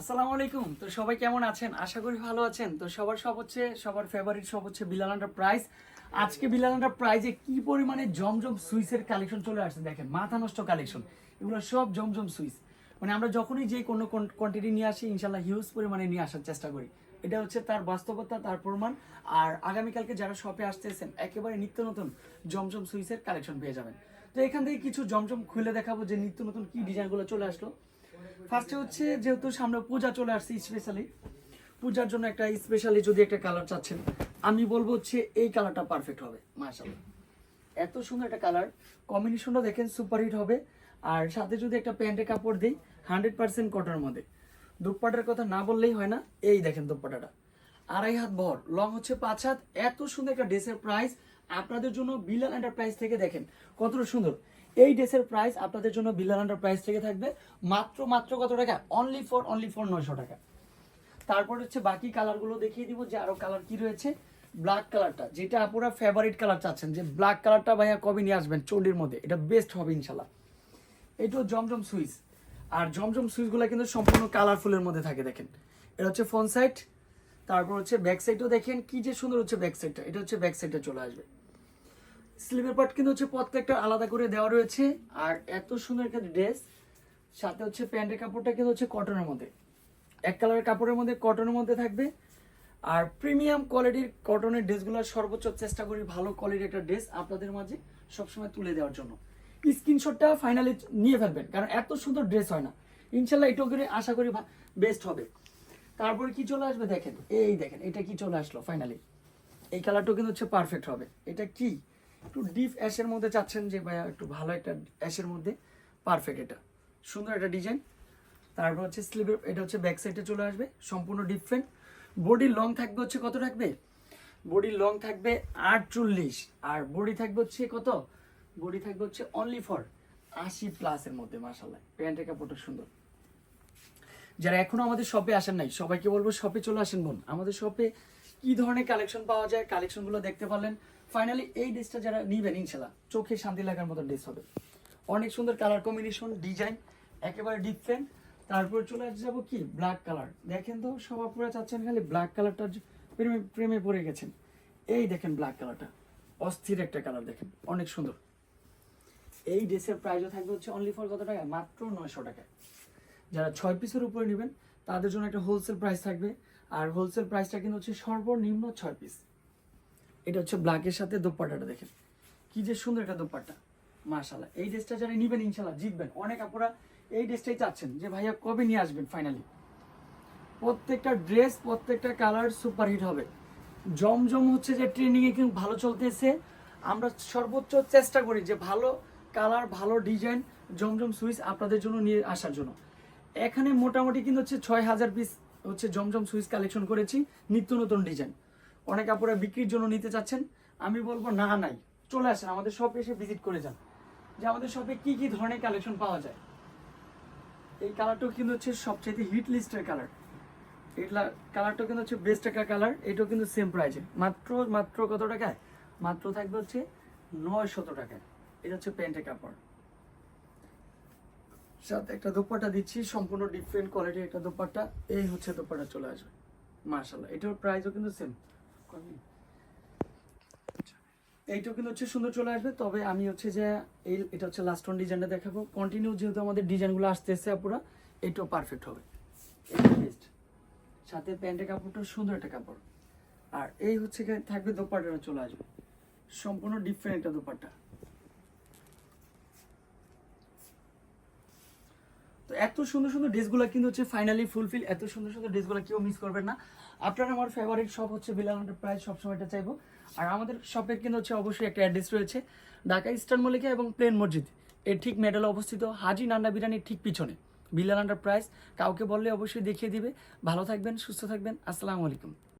আসসালামু আলাইকুম। তো সবাই কেমন আছেন? আশা করি ভালো আছেন। তো সবার সব হচ্ছে, সবার ফেভারিট সব হচ্ছে বিলাল প্রাইস আজকে বিলাল প্রাইজে কি পরিমাণে জমজম সুইসের কালেকশন চলে আসছে দেখেন, মাথা নষ্ট কালেকশন এগুলো সব জমজম সুইস মানে আমরা যখনই যে কোনো কোয়ান্টিটি নিয়ে আসি ইনশাল্লাহ হিউজ পরিমাণে নিয়ে আসার চেষ্টা করি। এটা হচ্ছে তার বাস্তবতা, তার প্রমাণ। আর আগামীকালকে যারা শপে আসতেছেন, একেবারে নিত্য নতুন জমজম সুইসের কালেকশন পেয়ে যাবেন। তো এখান থেকে কিছু জমজম খুলে দেখাবো যে নিত্য নতুন কি ডিজাইনগুলো চলে আসলো। ফার্স্টে হচ্ছে যেহেতু সামনে পূজা চলে আসছে স্পেশালি পূজার জন্য একটা স্পেশালি যদি একটা কালার চাচ্ছেন, আমি বলব হচ্ছে এই কালারটা পারফেক্ট হবে, মাশাআল্লাহ। এত সুন্দর একটা কালার কম্বিনেশনটা দেখেন সুপারহিট হবে। আর সাথে যদি একটা প্যান্টের কাপড় দিই হান্ড্রেড পার্সেন্ট কটনের মধ্যে। দুপাটার কথা না বললেই হয় না, এই দেখেন দুপাটাটা। আড়াই হাত ভর লং হচ্ছে পাঁচ হাত, এত সুন্দর একটা ড্রেসের প্রাইস আপনাদের জন্য বিলাল এন্টারপ্রাইজ থেকে দেখেন, কতটা সুন্দর। এই ড্রেসের প্রাইস আপনাদের জন্য বিলাল প্রাইস থেকে থাকবে। মাত্র মাত্র কত টাকা? অনলি ফর অনলি ফর নয়শো টাকা। তারপর হচ্ছে বাকি কালারগুলো দেখিয়ে দিব যে আরও কালার কি রয়েছে। ব্ল্যাক কালারটা যেটা আপনারা ফেভারিট কালার চাচ্ছেন। যে ব্ল্যাক কালারটা ভাইয়া কবে নিয়ে আসবেন? চন্ডির মধ্যে। এটা বেস্ট হবে ইনশাল্লাহ। এটাও জমজম সুইচ আর জমজম সুইচগুলো কিন্তু সম্পূর্ণ কালারফুলের মধ্যে থাকে, দেখেন। এটা হচ্ছে ফ্রন্ট সাইড তারপর হচ্ছে ব্যাক সাইডও দেখেন। কি যে সুন্দর হচ্ছে ব্যাক সাইডটা এটা হচ্ছে ব্যাক সাইডটা চলে আসবে। স্লিভের পার্ট কিন্তু হচ্ছে প্রত্যেকটা আলাদা করে দেওয়া রয়েছে। আর এত সুন্দর একটা ড্রেস, সাথে হচ্ছে প্যান্টের কাপড়টা কিন্তু হচ্ছে কটনের মধ্যে। এক কালারের কাপড়ের মধ্যে, কটনের মধ্যে থাকবে। আর প্রিমিয়াম কোয়ালিটির কটনের ড্রেসগুলো সর্বোচ্চ চেষ্টা করি ভালো কোয়ালিটির একটা ড্রেস আপনাদের মাঝে সবসময় তুলে দেওয়ার জন্য। স্ক্রিনশটটা ফাইনালি নিয়ে ফেলবেন, কারণ এত সুন্দর ড্রেস হয় না। ইনশাল্লাহ এটাও করে আশা করি বেস্ট হবে। তারপরে কি চলে আসবে দেখেন, এই দেখেন, এটা কি চলে আসলো ফাইনালি এই কালারটাও কিন্তু হচ্ছে পারফেক্ট হবে। এটা কি? একটু ডিপ অ্যাশের মধ্যে চাচ্ছেন যে, ভাইয়া, একটু ভালো একটা অ্যাশের মধ্যে। পারফেক্ট এটা। সুন্দর একটা ডিজাইন তারপর হচ্ছে স্লিভের এটা হচ্ছে ব্যাক সাইডে চলে আসবে। সম্পূর্ণ ডিফারেন্ট বডি লং থাকবে হচ্ছে কত থাকবে? বডি লং থাকবে আটচল্লিশ। আর বডি থাকবে হচ্ছে কত? বডি থাকবে হচ্ছে অনলি ফর আশি প্লাসের মধ্যে মাসাল্লাহ প্যান্টের কাপড়টা সুন্দর। যারা এখনও আমাদের শপে আসেন নাই, সবাইকে বলব শপে চলে আসেন বোন। আমাদের শপে কি ধরনের কালেকশন পাওয়া যায়? কালেকশনগুলো দেখতে পারলেন। ফাইনালি এই ড্রেসটা যারা নিবেন, ইনশাল্লাহ, চোখে শান্তি লাগার মতো ড্রেস হবে। অনেক সুন্দর কালার কম্বিনেশন ডিজাইন একেবারে ডিফারেন্ট তারপর চলে যাব কি? ব্ল্যাক কালার দেখেন তো, সব আপুরা চাচ্ছেন খালি ব্ল্যাক কালারটা প্রেমে প্রেমে পড়ে গেছেন। এই দেখেন ব্ল্যাক কালারটা অস্থির একটা কালার দেখেন, অনেক সুন্দর। এই ড্রেসের প্রাইসও থাকবে হচ্ছে অনলি ফর কত টাকা? মাত্র নয়শো টাকায় যারা ছয় পিসের উপরে নেবেন, তাদের জন্য একটা হোলসেল প্রাইস থাকবে। আর হোলসেল প্রাইসটা কিন্তু হচ্ছে সর্বনিম্ন ছয় পিস এটা হচ্ছে ব্ল্যাকের সাথে দোপাট্টাটা দেখেন। কি যে সুন্দর একটা দোপাট্টা। মাশাল্লাহ এই ড্রেসটা যারা নিবেন ইনশাল্লাহ জিতবেন। অনেক আপনারা এই ড্রেসটাই চাচ্ছেন যে, ভাইয়া, কবে নিয়ে আসবেন ফাইনালি প্রত্যেকটা ড্রেস, প্রত্যেকটা কালার সুপারহিট হবে। জমজম হচ্ছে যে ট্রেন্ডিংয়ে কিন্তু ভালো চলতেছে। আমরা সর্বোচ্চ চেষ্টা করি যে, ভালো কালার, ভালো ডিজাইন, জমজম সুইচ আপনাদের জন্য নিয়ে আসার জন্য। এখানে মোটামুটি কিন্তু হচ্ছে ছয় হাজার পিস হচ্ছে জমজম সুইচ কালেকশন করেছি। নিত্য নতুন ডিজাইন। অনেক আপুরা বিক্রির জন্য নিতে চাচ্ছেন। আমি বলব, না, নাই। চলে আসেন, আমাদের শপে এসে ভিজিট করে যান। যে আমাদের শপে কি কি ধরনের কালেকশন পাওয়া যায়। এই কালারটাও কিন্তু হচ্ছে সবচেয়ে হিট লিস্টের কালার এটা কালারটা কিন্তু হচ্ছে বেস্ট একটা কালার এটাও কিন্তু সেম প্রাইসে মাত্র মাত্র কত টাকায়? মাত্র থাকবে হচ্ছে নয় শত টাকায়। এটা হচ্ছে প্যান্টের কাপড়। সাথে একটা দোপাট্টা দিচ্ছি, সম্পূর্ণ ডিফারেন্ট কোয়ালিটির একটা দোপাট্টা। এই হচ্ছে দোপাট্টা চলে আসবে। মার্শাল্লাহ এটার প্রাইসও কিন্তু সেম এইটাও কিন্তু হচ্ছে সুন্দর চলে আসবে, তবে আমি হচ্ছে যে এই এটা হচ্ছে লাস্ট ওয়ান ডিজাইনটা দেখাবো। কন্টিনিউ যেহেতু আমাদের ডিজাইনগুলো আসতেছে আপুরা, এটাও পারফেক্ট হবে। বেস্ট সাথে প্যান্টের কাপড়টা সুন্দর একটা কাপড়। আর এই হচ্ছে থাকবে দোপাট্টাটা চলে আসবে। সম্পূর্ণ ডিফারেন্ট একটা দোপাট্টা। তো এত সুন্দর সুন্দর ড্রেসগুলো কিন্তু হচ্ছে ফাইনালি ফুলফিল এত সুন্দর সুন্দর ড্রেসগুলো কেউ মিস করবেন না। আপনারা আমার ফেভারিট শপ হচ্ছে বিলাল প্রাইস সবসময় এটা চাইব। আর আমাদের শপের কিন্তু হচ্ছে অবশ্যই একটা অ্যাড্রেস রয়েছে, ঢাকা ইস্টার্ন মল্লিকা এবং প্লেন মসজিদ। এর ঠিক মেডেলে অবস্থিত হাজি নান্ডা বিরিয়ানির ঠিক পিছনে। বিলাল প্রাইস কাউকে বললে অবশ্যই দেখিয়ে দিবে। ভালো থাকবেন, সুস্থ থাকবেন, আসসালামু আলাইকুম।